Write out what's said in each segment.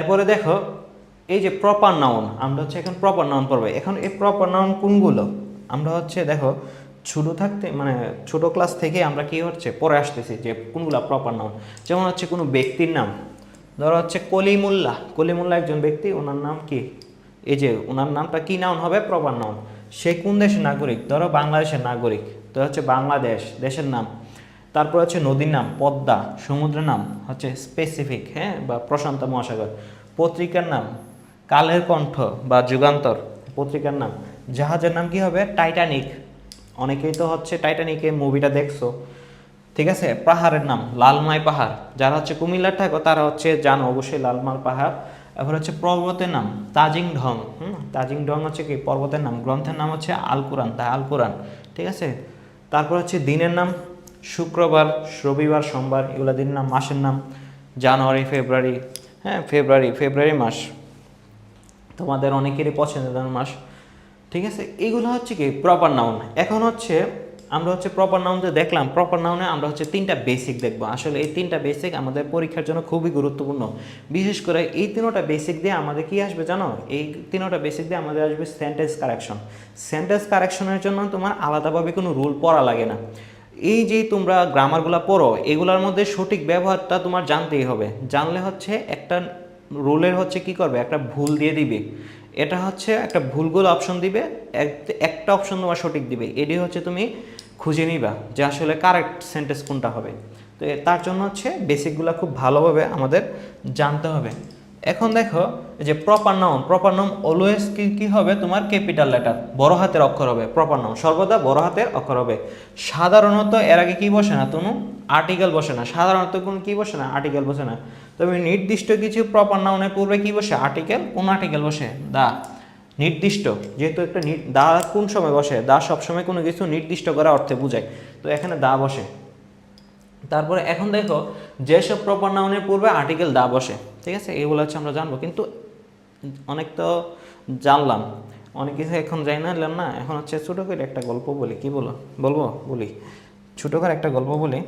এরপরে দেখো, এই যে প্রপার নাউন আমরা হচ্ছে এখন প্রপার নাউন পড়ব। এখন এই প্রপার নাউন কোনগুলো? আমরা হচ্ছে দেখো, ছোট থাকতে মানে ছোট ক্লাস থেকে আমরা কি হচ্ছে, পড়ে আসতেছি যে কোনগুলো প্রপার নাউন যেমন হচ্ছে কোনো ব্যক্তির নাম। ধরো হচ্ছে কলিমুল্লাহ। কলিমুল্লাহ একজন ব্যক্তি, ওনার নাম কি? এই যে ওনার নামটা কি নাউন হবে? প্রপার নাউন সে কোন দেশের নাগরিক? ধরো বাংলাদেশের নাগরিক। তো হচ্ছে বাংলাদেশ, দেশের নাম। তারপর হচ্ছে নদীর নাম, পদ্মা, সমুদ্রের নাম হচ্ছে স্পেসিফিক হ্যাঁ বা প্রশান্ত মহাসাগর। পত্রিকার নাম, কালের কণ্ঠ বা যুগান্তর। পত্রিকার নাম, জাহাজের নাম কি হবে? টাইটানিক অনেকেই তো হচ্ছে টাইটানিকের মুভিটা দেখছ। ঠিক আছে? পাহাড়ের নাম, লালমাই পাহাড়। যারা হচ্ছে কুমিল্লার থাকো, তারা হচ্ছে জানো অবশ্যই লালমাই পাহাড়। এবার হচ্ছে পর্বতের নাম তাজিং ঢং হুম তাজিং ঢং হচ্ছে কি? পর্বতের নাম, গ্রন্থের নাম হচ্ছে আল কোরআন তা আল কোরআন ঠিক আছে? তারপর হচ্ছে দিনের নাম শুক্রবার, রবিবার, সোমবার, এগুলো দিনের নাম, মাসের নাম, জানুয়ারি, ফেব্রুয়ারি হ্যাঁ ফেব্রুয়ারি ফেব্রুয়ারি মাস। তোমাদের অনেকেরই পছন্দের মাস। ঠিক আছে, এগুলো হচ্ছে কি প্রপার নাউন এখন হচ্ছে, আমরা হচ্ছে প্রপার নাউন যে দেখলাম প্রপার নাউনে আমরা হচ্ছে তিনটা বেসিক দেখব। আসলে এই তিনটা বেসিক আমাদের পরীক্ষার জন্য খুবই গুরুত্বপূর্ণ। বিশেষ করে এই তিনোটা বেসিক দিয়ে আমাদের কি আসবে জানো? এই তিনোটা বেসিক দিয়ে আমাদের আসবে সেন্টেন্স কারেকশন সেন্টেন্স কারেকশনের জন্য তোমার আলাদাভাবে কোনো রুল পড়া লাগে না। এই যে তোমরা গ্রামারগুলো পড়ো, এগুলোর মধ্যে সঠিক ব্যবহারটা তোমার জানতেই হবে। জানলে হচ্ছে একটা রুলের হচ্ছে কি করবে? একটা ভুল দিয়ে দিবে। এটা হচ্ছে একটা ভুলগুলো অপশন দিবে একটা অপশন তোমার সঠিক দিবে। এটি হচ্ছে তুমি খুঁজে নিবা যে আসলে কারেক্ট সেন্টেন্স কোনটা হবে। তো তার জন্য হচ্ছে বেসিকগুলো খুব ভালোভাবে আমাদের জানতে হবে। এখন দেখো যে proper noun proper noun always কি কি হবে? তোমার ক্যাপিটাল লেটার বড় হাতের অক্ষর হবে প্রপার নাউন সর্বদা বড় হাতের অক্ষর হবে। সাধারণত এর আগে কি বসে না তুমি আর্টিকেল বসে না, সাধারণত কোন কি বসে না আর্টিকেল বসে না। তবে নির্দিষ্ট কিছু প্রপার নাউনের পূর্বে কি বসে? আর্টিকেল কোন আর্টিকেল বসে? দা। নির্দিষ্ট, যেহেতু একটা দা কোন সময় বসে? দা সবসময় কোনো কিছু নির্দিষ্ট করা অর্থে বোঝায়। তো এখানে দা বসে। তারপরে এখন দেখো, যেসব প্রপার নাউনের পূর্বে আর্টিকেল দা বসে, ঠিক আছে? এগুলো হচ্ছে আমরা জানব। কিন্তু অনেক তো জানলাম, অনেক কিছু এখন যাই না না। এখন হচ্ছে ছোটো করে একটা গল্প বলি, কি বলো? বলব? বলি। ছোটো করে একটা গল্প বলি।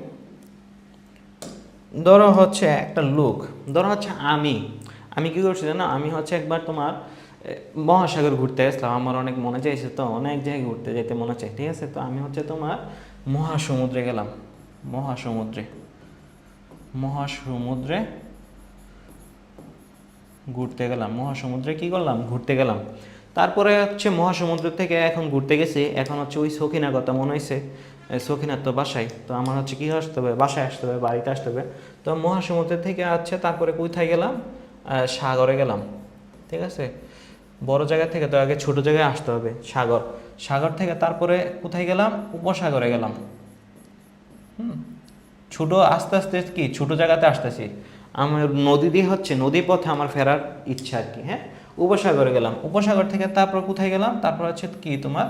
ধরো হচ্ছে একটা লোক, ধরো হচ্ছে আমি। আমি কি করছি জানো? আমি হচ্ছে একবার তোমার মহাসাগর ঘুরতে আসলাম। আমার অনেক মনে চাইছে তো, অনেক জায়গায় ঘুরতে যেতে মনে চাই, ঠিক আছে? তো আমি হচ্ছে তোমার মহাসমুদ্রে গেলাম। মহাসমুদ্রে মহাসমুদ্রে ঘুরতে গেলাম, মহাসমুদ্রে কি করলাম? ঘুরতে গেলাম। তারপরে হচ্ছে মহাসমুদ্র থেকে এখন ঘুরতে গেছি। এখন হচ্ছে ওই সখিনার কথা মনে হয়েছে সখিনার তো বাসায়। তো আমার হচ্ছে কি আসতে হবে? বাসায় আসতে হবে, বাড়িতে আসতে হবে। তো মহাসমুদ্র থেকে হচ্ছে তারপরে কোথায় গেলাম? সাগরে গেলাম। ঠিক আছে? বড় জায়গা থেকে তো আগে ছোট জায়গায় আসতে হবে, সাগর। সাগর থেকে তারপরে কোথায় গেলাম? উপসাগরে গেলাম। ছোট আস্তে আস্তে কি, ছোট জায়গাতে আসতেছি। আমার নদী দিয়ে হচ্ছে, নদী পথে আমার ফেরার ইচ্ছা আর কি হ্যাঁ? উপসাগরে গেলাম। উপসাগর থেকে তারপর কোথায় গেলাম? তারপর হচ্ছে কি, তোমার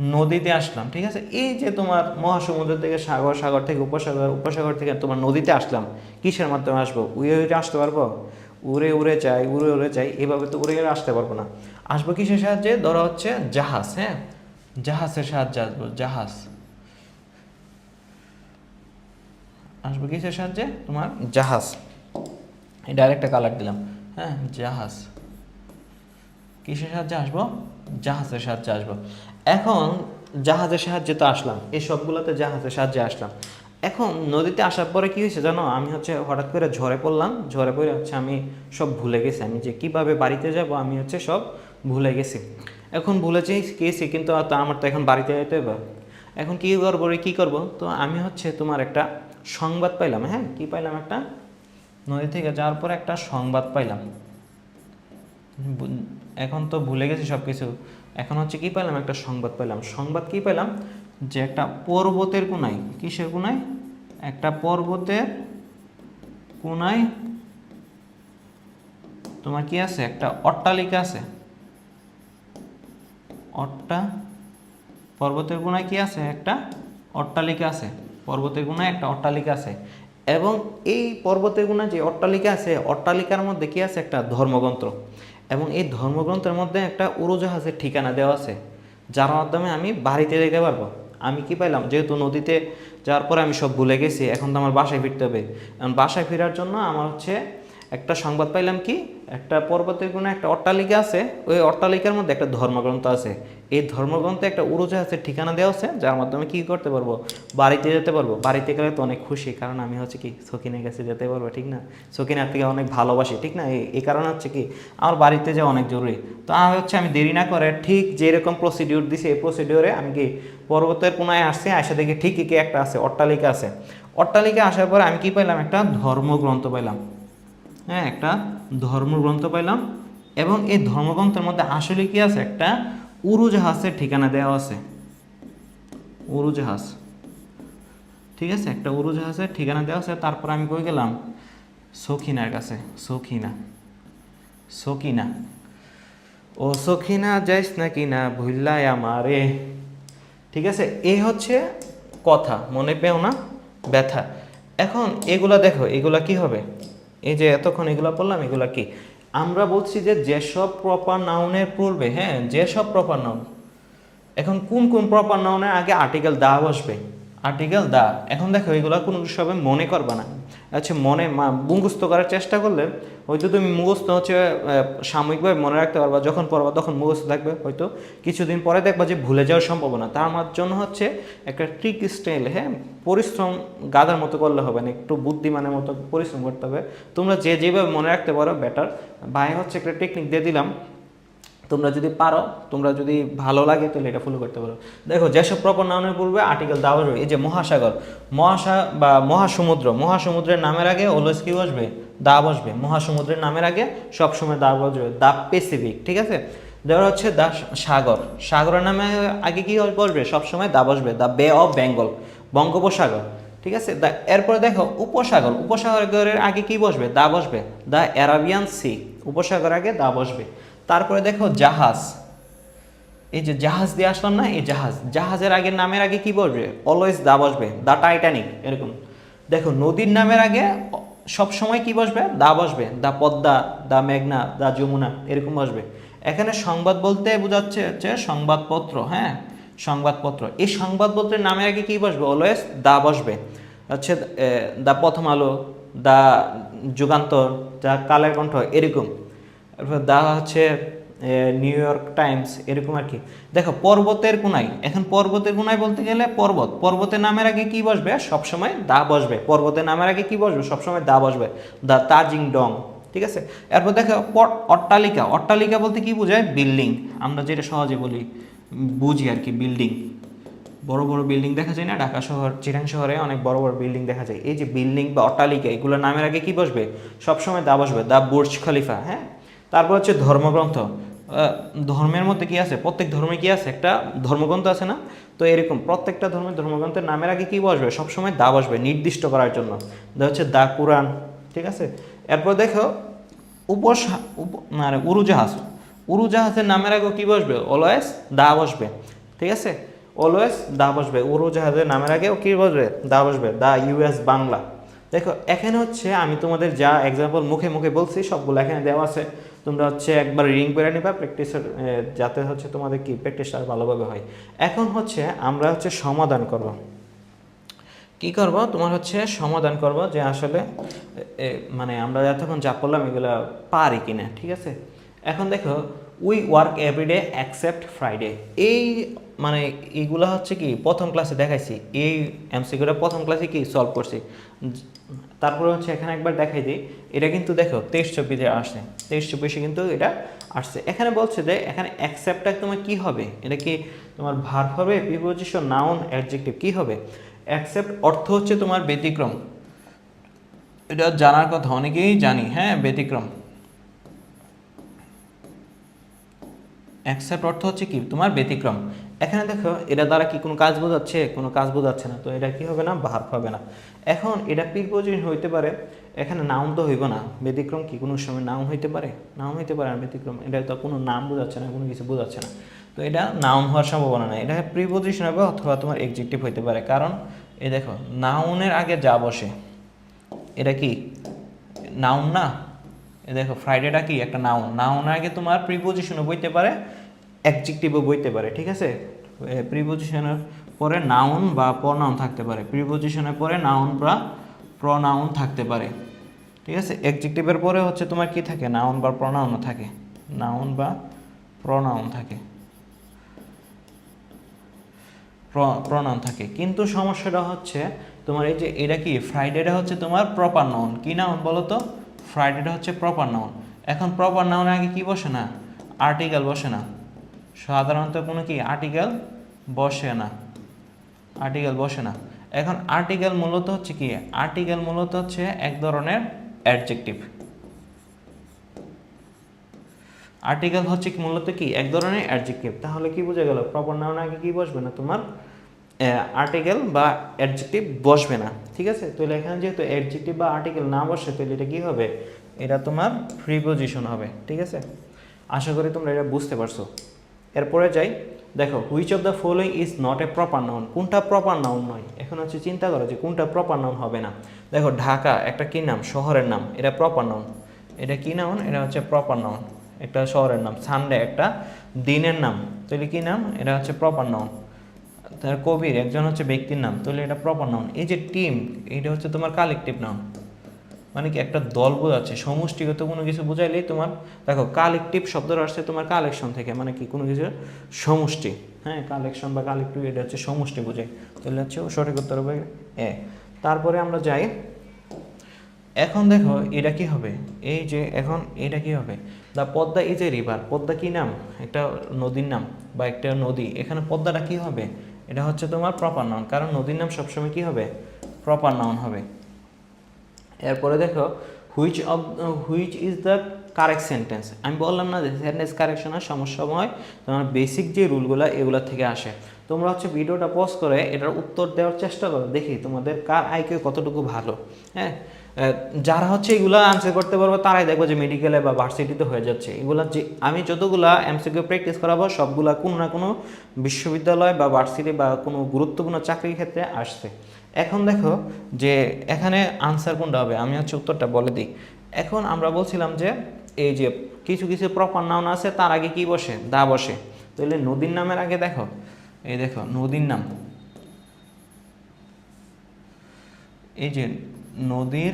নদীতে আসলাম, ঠিক আছে? এই যে তোমার মহাসমুদ্র থেকে সাগর সাগর থেকে উপসাগর উপসাগর থেকে তোমার নদীতে আসলাম, কিসের মাধ্যমে আসব? উড়ে উড়ে আসতে পারব? উড়ে উড়ে যাই, উড়ে উড়ে যাই, এভাবে তো উড়ে উড়ে আসতে পারব না। আসব কিসের সাহায্যে? ধরো হচ্ছে জাহাজ হ্যাঁ? জাহাজের সাহায্যে আসব, জাহাজ। আসব কিসের সাহায্যে? তোমার? জাহাজ। এই ডাইরেক্টটা কালার দিলাম। হ্যাঁ জাহাজ। কিসের সাহায্যে আসব? জাহাজের সাহায্যে আসব। এখন জাহাজের সাহায্যে তো আসলাম। এই সবগুলোতে জাহাজের সাহায্যে আসলাম। এখন নদীতে আসার পরে কী হয়েছে জানো? আমি হচ্ছে হঠাৎ করে ঝরে পড়লাম। ঝরে পড়ে হচ্ছে আমি সব ভুলে গেছি। আমি যে কীভাবে বাড়িতে যাব আমি হচ্ছে সব ভুলে গেছি। এখন ভুলে গেছি কিন্তু আমার তো এখন বাড়িতে যেতে হবে। এখন কী করব রে? কী করব? তো আমি হচ্ছে তোমার একটা সংবাদ পাইলাম হ্যাঁ? কি পাইলাম একটা? নদী থেকে যাওয়ার পরে একটা সংবাদ পাইলাম। এখন তো ভুলে গেছি সব কিছু এখন হচ্ছে কি পাইলাম? একটা সংবাদ পাইলাম। সংবাদ কি পাইলাম? যে একটা পর্বতের কোনায় কিসের কোনায় একটা পর্বতের কোনায় তোমার কি আছে? একটা অট্টালিকা আছে। অট্টা, পর্বতের কোনায় কি আছে? একটা অট্টালিকা আছে। পর্বতের গুণায় একটা অট্টালিকা আছে। এবং এই পর্বতের কোনায় যে অট্টালিকা আছে, অট্টালিকার মধ্যে কি আছে? একটা ধর্মগ্রন্থ। এবং এই ধর্মগ্রন্থের মধ্যে একটা উড়োজাহাজের ঠিকানা দেওয়া আছে, যার মাধ্যমে আমি বাড়িতে যেতে পারব। আমি কি পাইলাম? যেহেতু নদীতে যাওয়ার পরে আমি সব ভুলে গেছি, এখন তো আমার বাসায় ফিরতে হবে। এখন বাসায় ফেরার জন্য আমার হচ্ছে একটা সংবাদ পাইলাম কি? একটা পর্বতের কোনো একটা অট্টালিকা আছে, ওই অট্টালিকার মধ্যে একটা ধর্মগ্রন্থ আছে। এই ধর্মগ্রন্থে একটা উড়োজাহাজের ঠিকানা দেওয়া আছে, যার মাধ্যমে কি করতে পারব? বাড়িতে যেতে পারব। বাড়িতে গেলে তো অনেক খুশি, কারণ আমি হচ্ছে কি সকিনের কাছে যেতে পারব, ঠিক না? সকিনার থেকে অনেক ভালোবাসি, ঠিক না? এই- কারণে হচ্ছে কি আমার বাড়িতে যাওয়া অনেক জরুরি। তো আমি হচ্ছে আমি দেরি না করে ঠিক যেরকম প্রসিডিউর দিছি, এই প্রসিডিউরে আমি কি পর্বতের কোনায় আসছি, আসা দেখি ঠিকই কি একটা আছে, অট্টালিকা আছে। অট্টালিকা আসার পরে আমি কি পাইলাম? একটা ধর্মগ্রন্থ পাইলাম। হ্যাঁ একটা ধর্মগ্রন্থ পাইলাম। এবং এই ধর্মগ্রন্থের মধ্যে আসলে কি আছে? একটা উড়োজাহাজের ঠিকানা দেওয়া আছে। উড়োজাহাজ ঠিক আছে? একটা উড়োজাহাজের ঠিকানা দেওয়া আছে। তারপর আমি কই গেলাম? সখিনার কাছে। সখিনা। সখিনা। ও সখিনা, যাইস না কিনা ভুল্লাই আমারে। ঠিক আছে? এই হচ্ছে কথা। মনে পেও না? ব্যথা। এখন এগুলা দেখো, এগুলা কি হবে? এই যে এতক্ষণ এগুলো পড়লাম, এগুলা কি? আমরা বলছি যে যেসব প্রপার নাউনের পূর্বে হ্যাঁ যেসব প্রপার নাউন এখন কোন কোন প্রপার নাউনের আগে আর্টিকেল দা বসবে আর্টিকেল দা এখন দেখো এগুলো কোনো সবে মনে করবে না। আচ্ছা মনে মুখস্থ করার চেষ্টা করলে হয়তো তুমি মুখস্থ হচ্ছে সাময়িকভাবে মনে রাখতে পারবা, যখন পড়বা তখন মুখস্থ থাকবে হয়তো। কিছুদিন পরে দেখবা যে ভুলে যাওয়ার সম্ভাবনা। তার আমার জন্য হচ্ছে একটা ট্রিক স্টাইল হ্যাঁ? পরিশ্রম গাদার মতো করলে হবে না, একটু বুদ্ধিমানের মতো পরিশ্রম করতে হবে। তোমরা যে যেভাবে মনে রাখতে পারো বেটার ভাই, হচ্ছে একটা টেকনিক দিয়ে দিলাম। তোমরা যদি পারো, তোমরা যদি ভালো লাগে, তাহলে এটা ফলো করতে পারো। দেখো, যেসব প্রপার নাউনের পূর্বে আর্টিকেল দেওয়া রয়েছে। এই যে মহাসাগর, মহাসা, বা মহাসমুদ্র, মহাসমুদ্রের নামের আগে অলওয়েজ কি বসবে? দা বসবে। মহাসমুদ্রের নামের আগে সবসময় দা বসবে। দা প্যাসিফিক ঠিক আছে? দেওয়া হচ্ছে দা সাগর। সাগরের নামে আগে কি বসবে? সবসময় দা বসবে। দা বে অফ বেঙ্গল বঙ্গোপসাগর, ঠিক আছে? দা, এরপরে দেখো, উপসাগর। উপসাগরের আগে কি বসবে? দা বসবে। দা অ্যারাবিয়ান সি উপসাগর আগে দা বসবে। তারপরে দেখো জাহাজ। এই যে জাহাজ দিয়ে আসলাম না, এই জাহাজ। জাহাজের আগে, নামের আগে কি বসবে অলওয়েজ দা বসবে। দা টাইটানিক এরকম। দেখো, নদীর নামের আগে সব সময় কি বসবে? দা বসবে। দা পদ্মা, দা মেঘনা, দা যমুনা, এরকম বসবে। এখানে সংবাদ বলতে বোঝাচ্ছে হচ্ছে সংবাদপত্র হ্যাঁ? সংবাদপত্র। এই সংবাদপত্রের নামের আগে কি বসবে? অলওয়েজ দা বসবে। হচ্ছে দা প্রথম আলো, দা যুগান্তর দা কালের কণ্ঠ, এরকম। দা হচ্ছে নিউ ইয়র্ক টাইমস এরকম আর কি। দেখো, পর্বতের কোনায় এখন পর্বতের কোনায় বলতে গেলে পর্বত, পর্বতের নামের আগে কি বসবে? সবসময় দা বসবে। পর্বতের নামের আগে কি বসবে? সবসময় দা বসবে। দা তাজিং ডং ঠিক আছে? এরপর দেখো অট্টালিকা অট্টালিকা বলতে কি বোঝায়? বিল্ডিং। আমরা যেটা সহজে বলি, বুঝি আর কি, বিল্ডিং। বড় বড় বিল্ডিং দেখা যায় না? ঢাকা শহর চিরাং শহরে অনেক বড় বড় বিল্ডিং দেখা যায়। এই যে বিল্ডিং বা অট্টালিকা, এগুলোর নামের আগে কি বসবে? সবসময় দা বসবে, দা বুর্জ খলিফা হ্যাঁ? তারপর হচ্ছে ধর্মগ্রন্থ। ধর্মের মধ্যে কি আছে? প্রত্যেক ধর্মে কি আছে? একটা ধর্মগ্রন্থ আছে না? তো এরকম প্রত্যেকটা ধর্মের ধর্মগ্রন্থের নামের আগে কি বসবে? সবসময় দা বসবে, নির্দিষ্ট করার জন্য। হচ্ছে দা কোরআন, ঠিক আছে? এরপর দেখো, উপসা, উপ মানে উড়োজাহাজ উড়োজাহাজের নামের আগে কি বসবে? অলওয়েজ দা বসবে, ঠিক আছে? অলওয়েজ দা বসবে। উড়োজাহাজের নামের আগেও কি বসবে? দা বসবে। The US Bangla. দেখো, এখানে হচ্ছে আমি তোমাদের যা এক্সাম্পল মুখে মুখে বলছি, সবগুলো এখানে দেওয়া আছে। তোমরা হচ্ছে একবার রিং করে নিবা প্র্যাকটিসের যাতে হচ্ছে তোমাদের কি আর ভালোভাবে হয়। এখন হচ্ছে আমরা হচ্ছে সমাধান করব। কি করব? তোমার হচ্ছে সমাধান করব যে আসলে মানে আমরা যতক্ষণ যা করলাম এগুলো পারি কিনা, ঠিক আছে? এখন দেখো we work everyday except Friday এই মানে এইগুলো হচ্ছে কি, প্রথম ক্লাসে দেখাইছি। এই এমসিকিউটা প্রথম ক্লাসে কি সলভ করছি। তারপরে হচ্ছে এখানে একবার দেখাই দিই। এটা কিন্তু দেখো, তেইশ চব্বিশে আসছে। তেইশ চব্বিশে কিন্তু এটা আসছে। এখানে বলছে যে, এখানে অ্যাকসেপ্টটা তোমার কি হবে? এটা কি তোমার ভার হবে প্রিপোজিশন নাউন অ্যাডজেক্টিভ কি হবে? অ্যাকসেপ্ট অর্থ হচ্ছে তোমার ব্যতিক্রম। এটা জানার কথা অনেকেই জানি হ্যাঁ ব্যতিক্রম। অ্যাকসেপ্ট অর্থ হচ্ছে কি? তোমার ব্যতিক্রম। এখানে দেখো, এটা দ্বারা কি কোনো কাজ বোঝাচ্ছে? কোনো কাজ বোঝাচ্ছে না। তো এটা কি হবে না? ভার্ব হবে না। এখন এটা প্রিপোজিশন হইতে পারে, এখানে নাম তো হইব না। ব্যতিক্রম কি? কোনো সময় নাম হইতে পারে? নাম হইতে পারে না ব্যতিক্রম। এটা তো কোনো নাম বোঝাচ্ছে না, কোনো কিছু বোঝাচ্ছে না। তো এটা নাউন হওয়ার সম্ভাবনা নেই। এটা প্রিপোজিশন হবে অথবা তোমার এক্সিকটিভ হইতে পারে। কারণ, এই দেখো নাউনের আগে যা বসে, এটা কি? নাউন না? দেখো ফ্রাইডেটা কি? একটা নাউন নাউন আগে তোমার প্রিপোজিশনও বইতে পারে অ্যাডজেক্টিভও বইতে পারে, ঠিক আছে? প্রিপোজিশনের পরে নাউন বা প্রনাউন থাকতে পারে। প্রিপোজিশনের পরে নাউন বা প্রনাউন থাকতে পারে, ঠিক আছে? অ্যাডজেক্টিভের পরে হচ্ছে তোমার কি থাকে? নাউন বা প্রনাউন থাকে। নাউন বা প্রনাউন থাকে। প্রনাউন থাকে। কিন্তু সমস্যাটা হচ্ছে তোমার এই যে এটা কি? ফ্রাইডেটা হচ্ছে তোমার প্রপার নাউন কি নাউন বলো তো? ফ্রাইডেটা হচ্ছে প্রপার নাউন এখন প্রপার নাউন আগে কি বসে না? আর্টিকেল বসে না। সাধারণত কোনো কি আর্টিকেল বসে না। আর্টিকেল বসে না। এখন আর্টিকেল মূলত হচ্ছে কি? আর্টিকেল মূলত হচ্ছে এক ধরনের অ্যাডজেক্টিভ আর্টিকেল হচ্ছে মূলত কি? এক ধরনের অ্যাডজেক্টিভ তাহলে কি বোঝা গেল? প্রপার নাউন আগে কি বসবে না? তোমার আর্টিকেল বা অ্যাডজেক্টিভ বসবে না। ঠিক আছে? তাহলে এখানে যেহেতু অ্যাডজেক্টিভ বা আর্টিকেল না বসে, তাহলে এটা কি হবে? এটা তোমার প্রিপোজিশন হবে। ঠিক আছে? আশা করি তোমরা এটা বুঝতে পারছ। এরপরে যাই, দেখো which of the following is not a proper noun কোনটা প্রপার নাউন নয়? এখন হচ্ছে চিন্তা করো যে কোনটা প্রপার নাউন হবে না। দেখো, ঢাকা, একটা কি নাম? শহরের নাম। এটা প্রপার নাউন এটা কী নাউন এটা হচ্ছে প্রপার নাউন একটা শহরের নাম। সানডে একটা দিনের নাম। তাহলে কী নাম? এটা হচ্ছে প্রপার নাউন তার কবির একজন হচ্ছে ব্যক্তির নাম। তাহলে এটা প্রপার নাউন এই যে টিম এটা হচ্ছে তোমার কালেকটিভ নাউন মানে কি একটা দল বোঝাচ্ছে, সমষ্টিগত কোনো কিছু বোঝাইলেই তোমার, দেখো কালেকটিভ শব্দটা আসছে তোমার কালেকশন থেকে মানে কি কোনো কিছু সমষ্টি হ্যাঁ কালেকশন বা কালেকটিভ এটা হচ্ছে সমষ্টি বোঝায় তাহলে হচ্ছে সঠিক উত্তর হবে এ। তারপরে আমরা যাই, এখন দেখো এটা কি হবে, এই যে এখন এটা কি হবে, the Padma is a river Padma কি নাম, একটা নদীর নাম বা একটা নদী, এখানে পদ্মাটা কি হবে, এটা হচ্ছে তোমার প্রপার নাউন কারণ নদীর নাম সবসময় কি হবে প্রপার নাউন হবে। এরপরে দেখো which of which is the correct sentence আমি বললাম না যে সেন্টেন্স সমস্যা হয় তোমার বেসিক যে রুলগুলো এগুলো থেকে আসে। তোমরা হচ্ছে ভিডিওটা পজ করে এটার উত্তর দেওয়ার চেষ্টা করো, দেখি তোমাদের কার আইকিউ কতটুকু ভালো। হ্যাঁ? যারা হচ্ছে এগুলো আনসার করতে পারব, তারাই দেখব যে মেডিকেলে বা ভার্সিটিতে হয়ে যাচ্ছে। এগুলো যে, আমি যতগুলা এমসিকিউ প্র্যাকটিস করাবো, সবগুলা কোনো না কোনো বিশ্ববিদ্যালয় বা ভার্সিটি বা কোনো গুরুত্বপূর্ণ চাকরির ক্ষেত্রে আসছে। এখন দেখো যে এখানে আনসার কোনটা হবে? আমি হচ্ছে উত্তরটা বলে দিই। এখন আমরা বলছিলাম যে এই যে কিছু কিছু প্রপার নাউন আছে, তার আগে কি বসে? দা বসে। তাহলে নদীর নামের আগে দেখো। এই দেখো, নদীর নাম। এই যে নদীর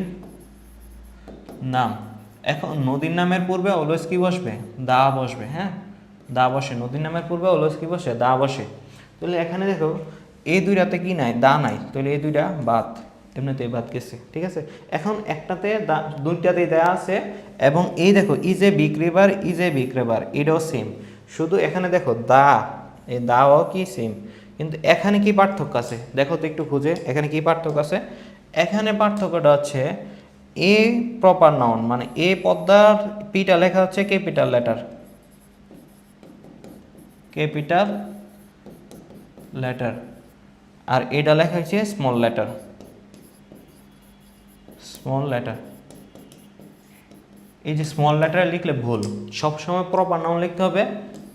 নাম। এখন নদীর নামের পূর্বে অলওয়েজ কি বসবে? দা বসবে হ্যাঁ? দা বসে। নদীর নামের পূর্বে অলওয়েজ কি বসে? দা বসে। তাহলে এখানে দেখো এই দুইটাতে কি নাই? দা নাই। তাহলে এই দুইটা বাদ। এমনিতে বাদ গেছে। ঠিক আছে? এখন একটাতে দুইটাতেই দেয়া আছে এবং এই দেখো is a big river is a big river এটাও সেম শুধু এখানে দেখো, দা। এই দাও কি সেম কিন্তু এখানে কি পার্থক্য আছে? দেখো তো একটু খুঁজে। এখানে কি পার্থক্য আছে? এখানে পার্থক্যটা হচ্ছে এ প্রপার নাউন মানে এ পদ্মার পিটা লেখা হচ্ছে ক্যাপিটাল লেটার ক্যাপিটাল লেটার আর এটা লেখা হচ্ছে স্মল লেটার স্মল লেটার এই যে স্মল লেটারে লিখলে ভুল, সবসময় প্রপার নাউন লিখতে হবে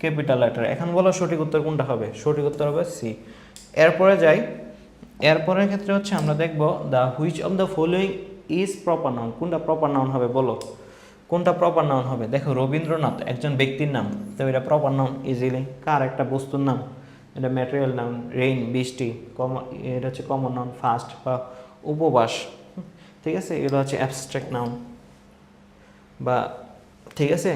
ক্যাপিটাল লেটার এখন বলো সঠিক উত্তর কোনটা হবে? সঠিক উত্তর হবে সি এরপরে যাই। এরপরের ক্ষেত্রে হচ্ছে আমরা দেখব the which of the following is proper noun কোনটা প্রপার নাউন হবে বলো? কোনটা প্রপার নাউন হবে? দেখো রবীন্দ্রনাথ, একজন ব্যক্তির নাম। তো এটা প্রপার নাউন ইজিলি কার একটা বস্তুর নাম? এটা ম্যাটেরিয়াল নাউন রেইন বৃষ্টি কম এটা হচ্ছে কমন নাউন ফাস্ট বা উপবাস। ঠিক আছে? এগুলো হচ্ছে অ্যাবস্ট্রাক্ট নাউন বা, ঠিক আছে?